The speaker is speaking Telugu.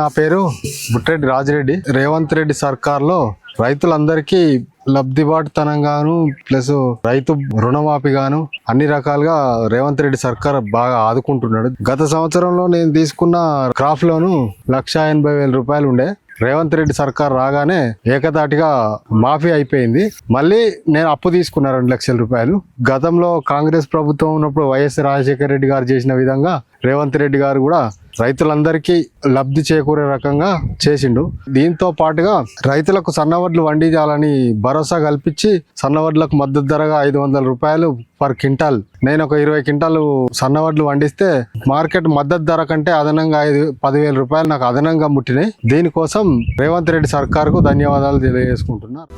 నా పేరు బుట్రెడ్డి రాజిరెడ్డి. రేవంత్ రెడ్డి సర్కార్లో రైతులందరికీ లబ్ధిబాటుతనంగాను ప్లస్ రైతు రుణమాఫీగాను అన్ని రకాలుగా రేవంత్ రెడ్డి సర్కార్ బాగా ఆదుకుంటున్నాడు. గత సంవత్సరంలో నేను తీసుకున్న క్రాప్ లోను లక్ష ఎనభై వేల రూపాయలు ఉండే. రేవంత్ రెడ్డి సర్కార్ రాగానే ఏకదాటిగా మాఫీ అయిపోయింది. మళ్ళీ నేను అప్పు తీసుకున్నా రెండు లక్షల రూపాయలు. గతంలో కాంగ్రెస్ ప్రభుత్వం ఉన్నప్పుడు వైఎస్ రాజశేఖర రెడ్డి గారు చేసిన విధంగా రేవంత్ రెడ్డి గారు కూడా రైతులందరికీ లబ్ధి చేకూరే రకంగా చేసిండు. దీంతో పాటుగా రైతులకు సన్నవడ్లు వండించాలని భరోసా కల్పించి సన్నవడ్లకు మద్దతు ధరగా ఐదు వందల రూపాయలు పర్ క్వింటాల్. నేను ఒక ఇరవై క్వింటాలు సన్నవడ్లు వండిస్తే మార్కెట్ మద్దతు ధర కంటే అదనంగా ఐదు పదివేల రూపాయలు నాకు అదనంగా ముట్టినాయి. దీనికోసం రేవంత్ రెడ్డి సర్కార్కు ధన్యవాదాలు తెలియజేసుకుంటున్నాను